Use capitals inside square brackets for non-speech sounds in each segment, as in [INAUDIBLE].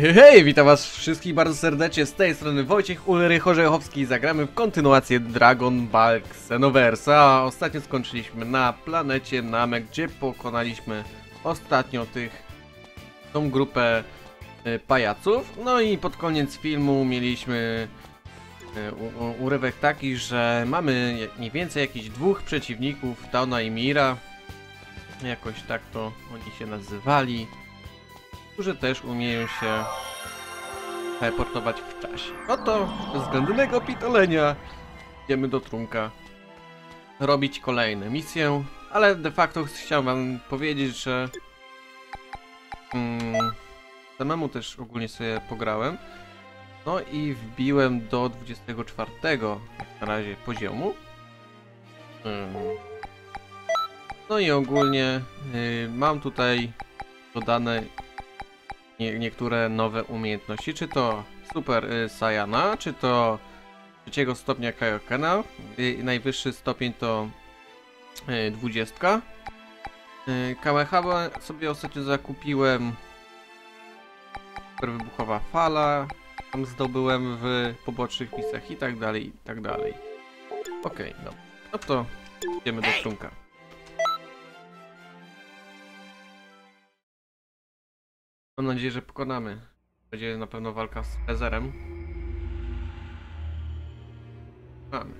Hej, witam was wszystkich bardzo serdecznie, z tej strony Wojciech Ulrych Orzechowski. Zagramy w kontynuację Dragon Ball Xenoverse, ostatnio skończyliśmy na planecie Namek, gdzie pokonaliśmy ostatnio tych, tą grupę y, pajaców, no i pod koniec filmu mieliśmy y, u, urywek taki, że mamy mniej więcej jakichś dwóch przeciwników, Tauna i Mira, jakoś tak to oni się nazywali którzy też umieją się teleportować w czasie. No to bez względnego pitolenia idziemy do trunka robić kolejne misje, ale de facto chciałem wam powiedzieć, że mm, samemu też ogólnie sobie pograłem. No i wbiłem do 24 jak na razie poziomu. Ym. No i ogólnie y, mam tutaj dodane nie, niektóre nowe umiejętności, czy to Super y, Saiyana, czy to trzeciego stopnia Kaiokena, y, najwyższy stopień to y, 20. Y, Kamehama sobie ostatnio zakupiłem super wybuchowa fala, tam zdobyłem w pobocznych misjach i tak dalej, i tak dalej. Okej, no. No to idziemy do trunka. Mam nadzieję, że pokonamy. Będzie na pewno walka z Ezerem. Mamy.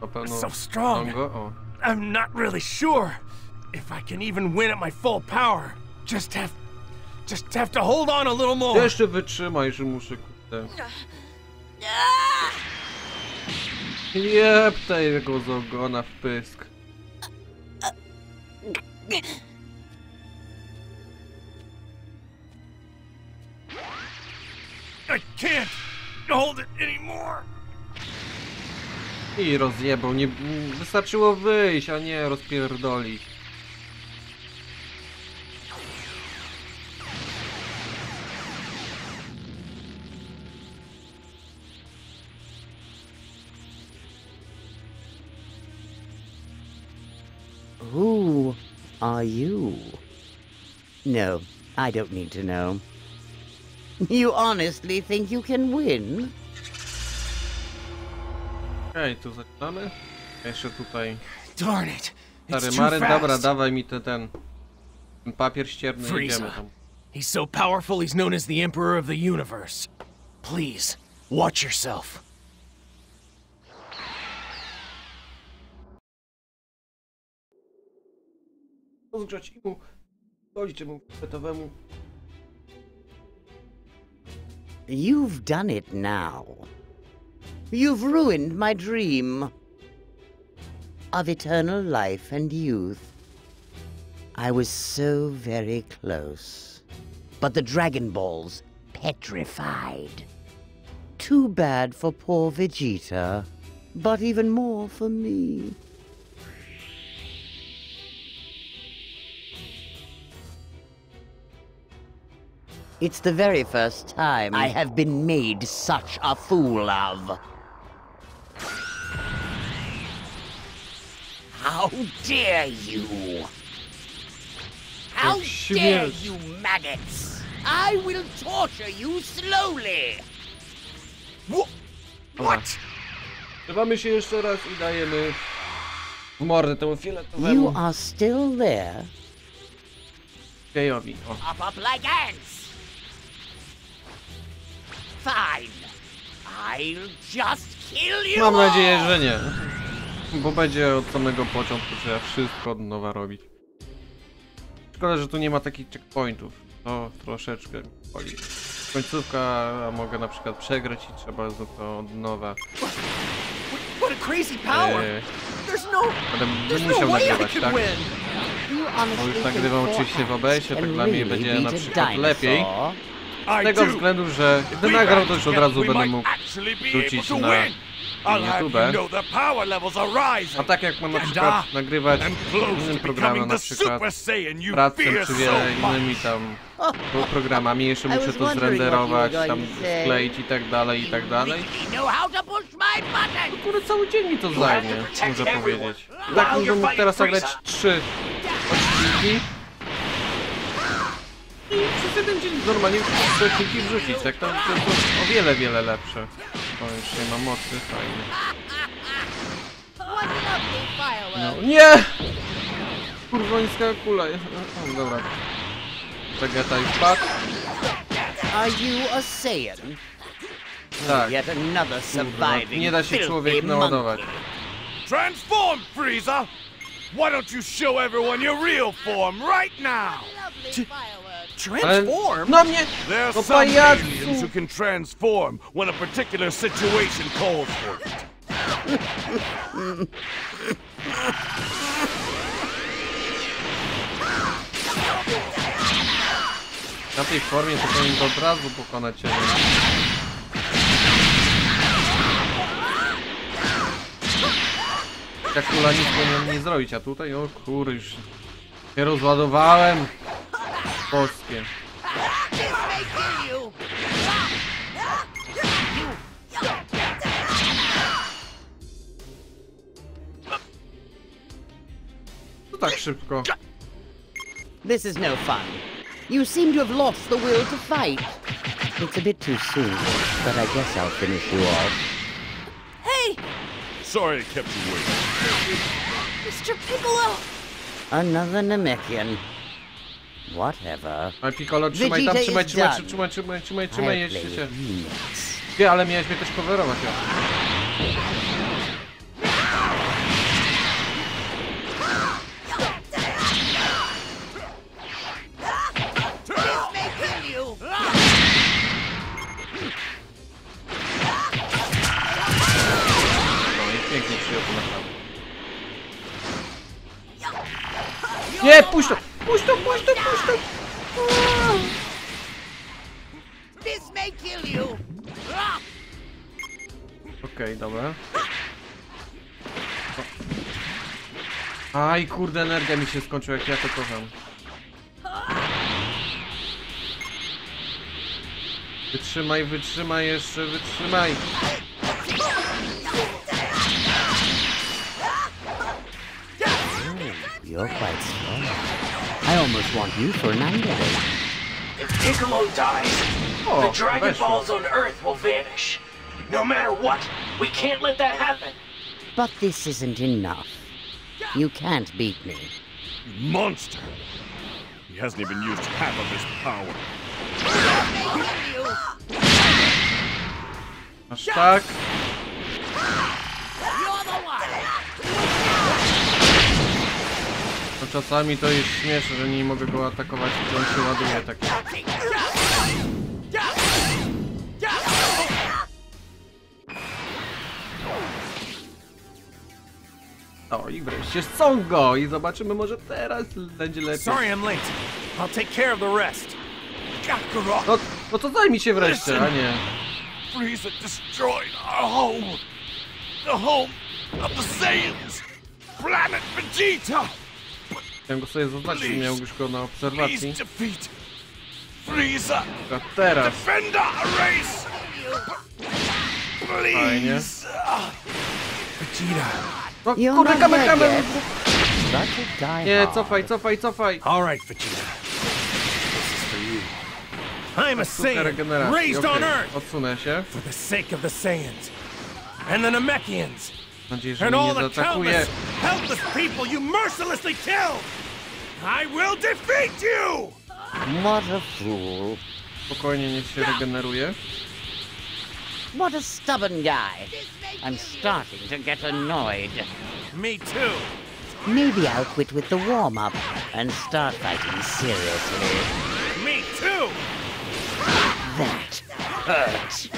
Na pewno So strong. I'm not really sure if I can even win at my full power. Just have, just have to hold on a little more. Jeszcze wytrzymaj, że muszę kurde. Jeb tego z ogona w pysk. I can't hold it anymore. I rozjebał, nie... Wystarczyło wyjść, a nie rozpierdolić. Who are you? No, I don't need to know. You honestly think you can win? Okej, tu zaczynamy. Jeszcze tutaj Darn it! stary It's too Maryn, dobra, fast. dawaj mi ten, ten, ten papier ścierny i Frieza. idziemy tam. He's so powerful. He's known as the Emperor of the Universe. Please watch yourself. Rozgrzać doliczę mu gotowemu. You've done it now. You've ruined my dream of eternal life and youth. I was so very close. But the Dragon Ball's petrified. Too bad for poor Vegeta, but even more for me. It's the very first time I have been made such a fool of. How dare you! How dare you, maggots! I will torture you slowly! What? Trzymamy się jeszcze raz i dajemy w mordę temu You are still there? gejowi. O, Up, up like ants! Mam nadzieję, że nie. Bo będzie od samego początku trzeba wszystko od nowa robić. Szkoda, że tu nie ma takich checkpointów. To troszeczkę boli. Końcówka, a mogę na przykład przegrać i trzeba znów to od nowa. What a crazy power! Eee, There's no, będę there's no musiał way I nagrywać, tak? win. You Bo honestly już think nagrywam oczywiście w OBS-ie, tak dla mnie będzie na przykład lepiej. Z tego względu, że gdy nagram, to już od razu będę mógł to na YouTube. A tak jak mam na przykład nagrywać innym becoming na przykład fear czy wiele innymi tam [LAUGHS] pro- programami, jeszcze muszę to zrenderować, tam skleić i tak dalej, i tak dalej. Kurde, cały dzień mi to zajmie, muszę powiedzieć. Tak bym mógł teraz nagrać trzy odcinki. Jeden dzień normalnie trzy odcinki wrzucić, tak? To, to jest o wiele, wiele lepsze. O, już nie mam mocy, fajnie. No, nie! Kurwa, niska kula. jest. O, dobra. Vegeta już padł. Are you a Saiyan? Tak. Yet another Kurwa, surviving nie da się człowiek naładować. Transform, Frieza! Why don't you show everyone your real form right now? Ale... No mnie! There are No some pajacu! aliens who can transform when a particular situation calls for it. Na tej formie to powinien to od razu pokonać cię. Jak kula nic powinien nie zrobić, a tutaj, o kur, już się rozładowałem. Polskie. This may kill you! To tak szybko. This is no fun. You seem to have lost the will to fight. It's a bit too soon, but I guess I'll finish you off. Hey, Sorry I kept you waiting. Mr. Piccolo! Another Namekian. Whatever. Ale Piccolo, trzymaj tam, trzymaj, trzymaj, trzymaj, trzymaj, trzymaj, trzymaj, play się. Ty, ale miałeś mnie też coverować, ja. No. Nie, puść to! Puść to, puść to, puść to! This may kill you! Okej, dobra. Aj, kurde, energia mi się skończyła, jak ja to kocham. Wytrzymaj, wytrzymaj jeszcze, wytrzymaj! You're quite strong. I almost want you for an underling. If Piccolo dies, O, the Dragon weszło. Balls on Earth will vanish. No matter what, we can't let that happen. But this isn't enough. You can't beat me. Monster! He hasn't even used half of his power. I'm stuck. You're the tak. No czasami to jest śmieszne, że nie mogę go atakować, gdy on się ładuje tak. O i wreszcie są go i zobaczymy może teraz będzie lepiej. Sorry I'm late. I'll take care of the rest. No, no to zajmij się wreszcie, a nie. Frieza destroyed our home! The home of the Saiyans! Planet Vegeta! Chciałem go sobie zaznaczyć, miał już go na obserwacji. A teraz. Fajnie. No kurde, kamer, kamer! Nie, cofaj, cofaj, cofaj! All right, Vegeta. I'm a Saiyan, raised on. Earth Odsunę się. for the sake of the Saiyans and the Namekians nadzieję, że and mnie all nie the zaatakuje. countless helpless people you mercilessly killed. I will defeat you. What a fool. Spokojnie, niech się regeneruje. What a stubborn guy. I'm starting to get annoyed. Me too. Maybe I'll quit with the warm-up and start fighting seriously. Me too. That hurt.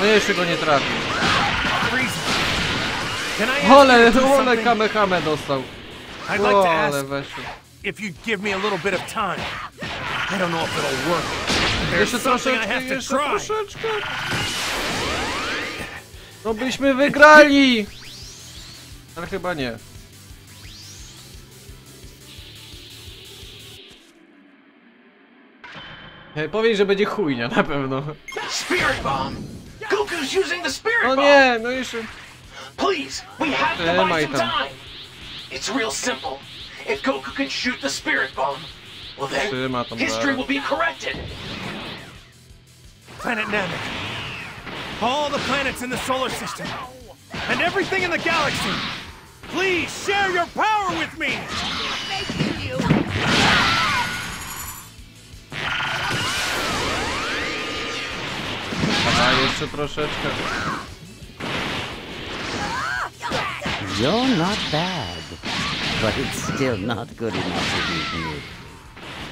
No jeszcze go nie trafił. Ole, ole kamehame dostał. I'd like to O, ale ask weszło. if you'd give me a little bit of time. I don't know if it'll work. There's Jeszcze troszeczkę, jeszcze troszeczkę. No byśmy wygrali! Ale chyba nie. Powiedz, że będzie chujnia, na pewno. Spirit bomb! Goku's using the spirit No bomb! nie, no jeszcze... Please, we have to buy some time. It's real simple. If Goku can shoot the spirit bomb, well then history will be corrected. Planet Namek. All the planets in the solar system. And everything in the galaxy. Please share your power with me! A jeszcze troszeczkę. You're not bad, but it's still not good enough to beat me.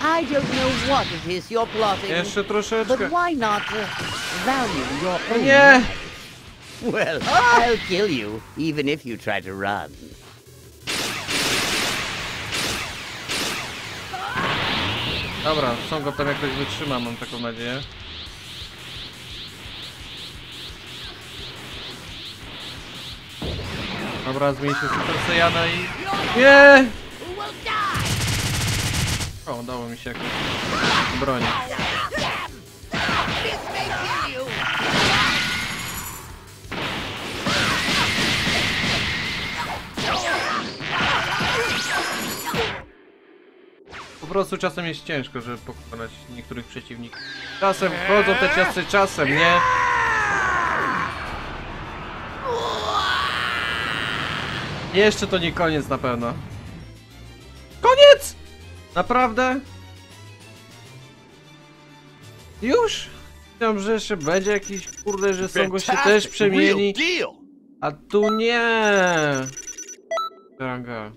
I don't know what it is you're plotting, Jeszcze troszeczkę. but why not uh, value your No own nie! Well, I'll kill you, even if you try to run. Dobra, są go tam jakoś wytrzyma, mam taką nadzieję. Dobra, zmieni się Super Saiyana i... Nie! O, udało mi się jakoś bronić. Po prostu czasem jest ciężko, żeby pokonać niektórych przeciwników. Czasem wchodzą te ciasy, czasem nie. Jeszcze to nie koniec na pewno. Koniec! Naprawdę? Już? Myślałem, że jeszcze będzie jakiś kurde, że Songo się też przemieni. A tu nie! Draga.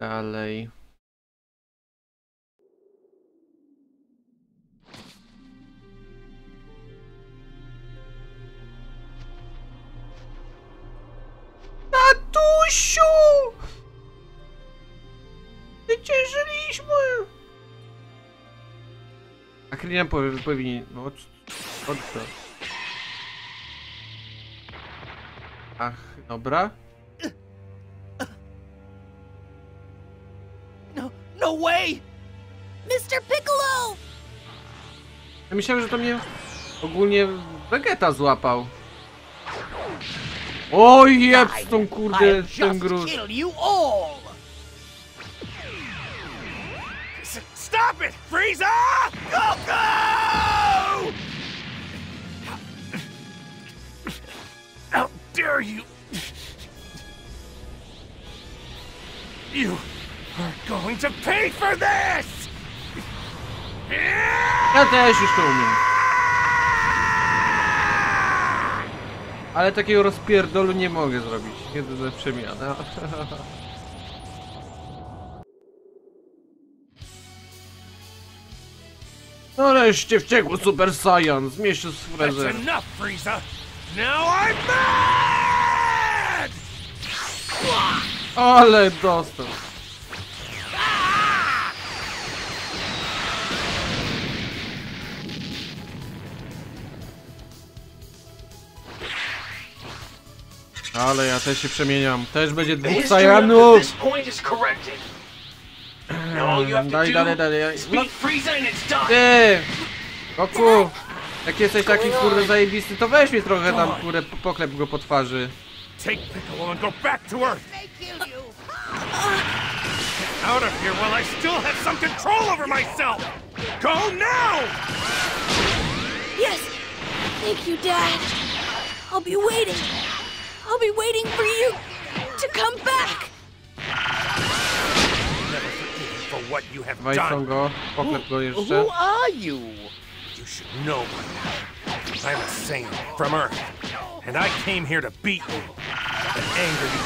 Dalej. Tatusiu! Wyciężyliśmy! A Krylian powie, powinien... No, co? co? Ach, dobra. No, no way! Mr. Piccolo! Ja myślałem, że to mnie ogólnie Vegeta złapał. Oj, jeb z tą kurde, ten gruz. kill you all! Stop it, Frieza! Goku! How dare you! You are going to pay for this! Ja też już to umiem. Ale takiego rozpierdolu nie mogę zrobić. Jedyne przemiana. [LAUGHS] Nareszcie wściekły Super Saiyan zmieścił z Frezer. Ale dostał. Ale ja też się przemieniam. Też będzie dwóch Saiyanów. to Dalej, dalej, dalej. No, ty! Goku! Jak jesteś taki kurde zajebisty, to weź mnie trochę tam kurde po- poklep go po twarzy. Take Piccolo and go back to Earth! Out of here while I still have some control over myself! Go now! Yes! Thank you, Dad. I'll be waiting. I'll be waiting for you to come back. Never forgive you for what you have Wajcą done. go, poklep go jeszcze. Who are you? You should know by now. I'm a Saiyan from Earth, and I came here to beat you. The anger you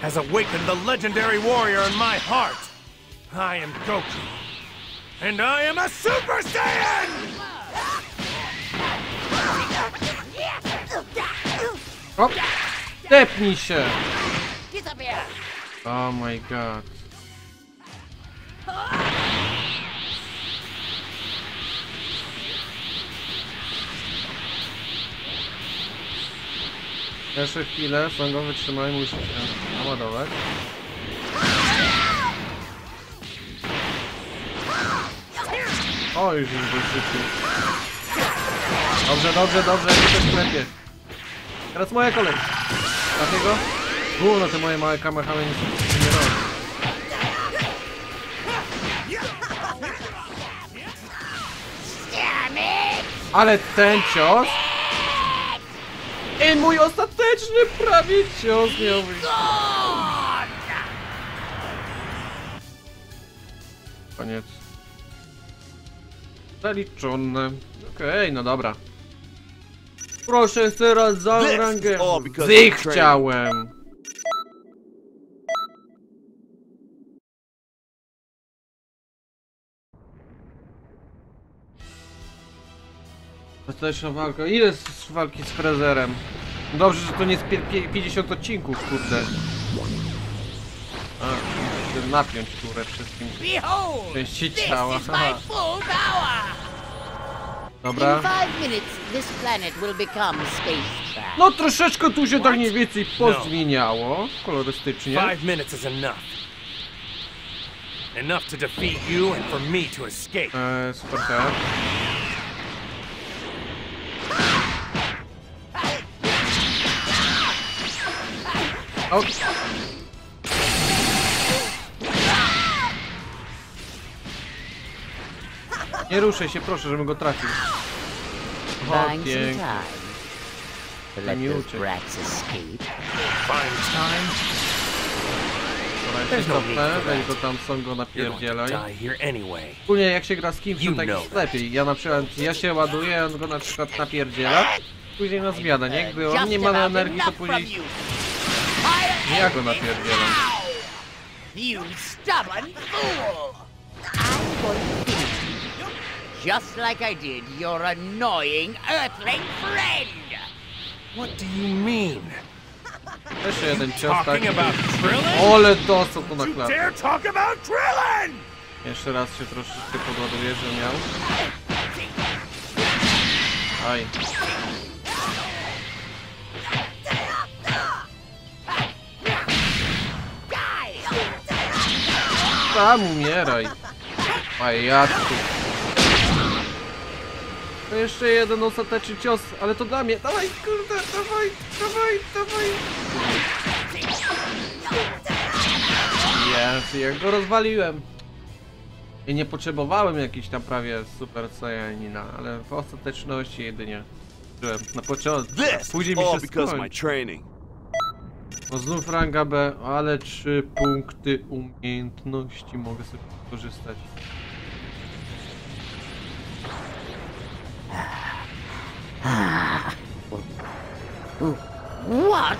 has awakened the legendary warrior in my heart. I am Goku, and I am a Super Saiyan! Hop. Tepnij się! Oh my god. Jeszcze chwilę, Songo wytrzymaj, musi się naładować. O, już już wysypił. Dobrze, dobrze, dobrze, to sklepie. Teraz moja kolej. Trafię go? U, no te moje małe kamehame nic nie robią. Ale ten cios... I mój ostateczny prawie cios miał. Koniec. Zaliczone. Okej, no dobra. Proszę teraz za rangę. because Zy chciałem. Ostateczna walka. Ile jest walki z Frezerem? Dobrze, że to nie jest pie- pie- 50 odcinków, kurde. A, muszę napiąć turę wszystkim. Części ciała. Aha. Trash. No troszeczkę tu się tak mniej więcej pozmieniało, kolorystycznie. Five minutes is enough. Enough to defeat you and for me to escape. Eee, super tak. O. Nie ruszaj się, proszę, żebym go trafił. O, pięknie. There's jeszcze no need for weź go tam są go napierdzielaj. die here anyway. Ogólnie jak się gra z kimś, to tak jest lepiej. Ja na przykład, ja się ładuję, on go na przykład napierdziela, później na zmianę, nie? Gdy on nie ma na energii, to później ja go napierdzielam. You stubborn fool! Just like I did your annoying Earthling friend! What do you mean? [LAUGHS] Jeszcze jeden cios taki. Talking about Krillin? Ole to na You klatę. dare talk about Krillin? Jeszcze raz się troszeczkę podładuje, że miał. Aj. Tam umieraj. Pajacku. To jeszcze jeden ostateczny cios, ale to dla mnie. Dawaj, kurde, dawaj, dawaj, dawaj. Jest, ja go rozwaliłem. I nie potrzebowałem jakiejś tam prawie super Saiyanina, ale w ostateczności jedynie. Na początku, później mi się skończy. No znów ranga B, ale trzy punkty umiejętności mogę sobie wykorzystać. What?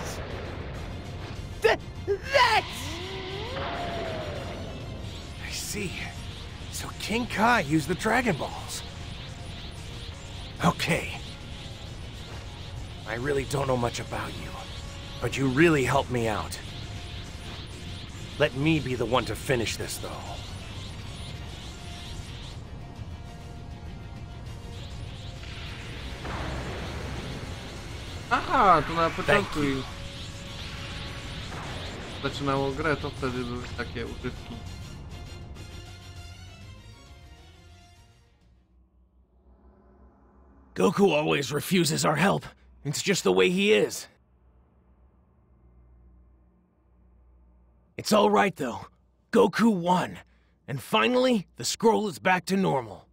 Th- that's... I see. So King Kai used the Dragon Balls. Okay. I really don't know much about you, but you really helped me out. Let me be the one to finish this, though. To na początku i zaczynało grę, to wtedy były takie używki. Goku always refuses our help. It's just the way he is. It's all right, though. Goku won. And finally, the scroll is back to normal.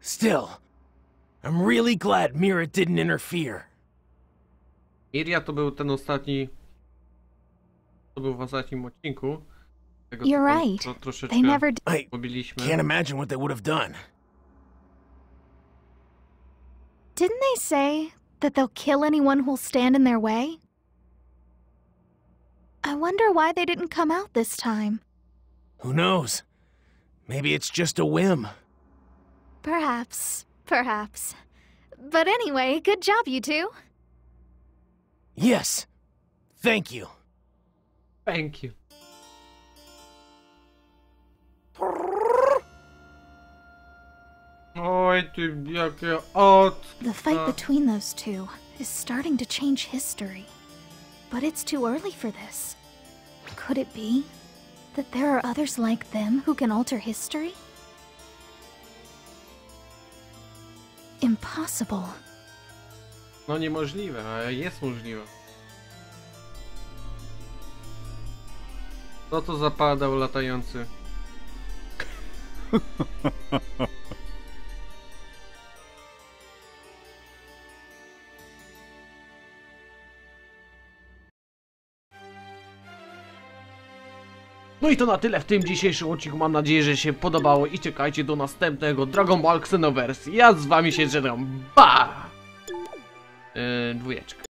Still, I'm really glad Mira didn't interfere. Iria to był ten ostatni. To był w ostatnim odcinku. Tego You're right. To troszeczkę They never d- I pobiliśmy. can't imagine what they would have done. didn't they say that they'll kill anyone who'll stand in their way? I wonder why they didn't come out this time. Who knows? Maybe it's just a whim. Perhaps, perhaps. But anyway, good job, you two. Yes. Thank you. Thank you. Oj, ty, jakie od... The fight between those two is starting to change history. But it's too early for this. Could it be that there are others like them who can alter history? Impossible. No niemożliwe, ale jest możliwe. Co to za padał latający? No i to na tyle w tym dzisiejszym odcinku. Mam nadzieję, że się podobało i czekajcie do następnego Dragon Ball Xenoverse. Ja z wami się żegnam. Ba! Yy, dwójeczka.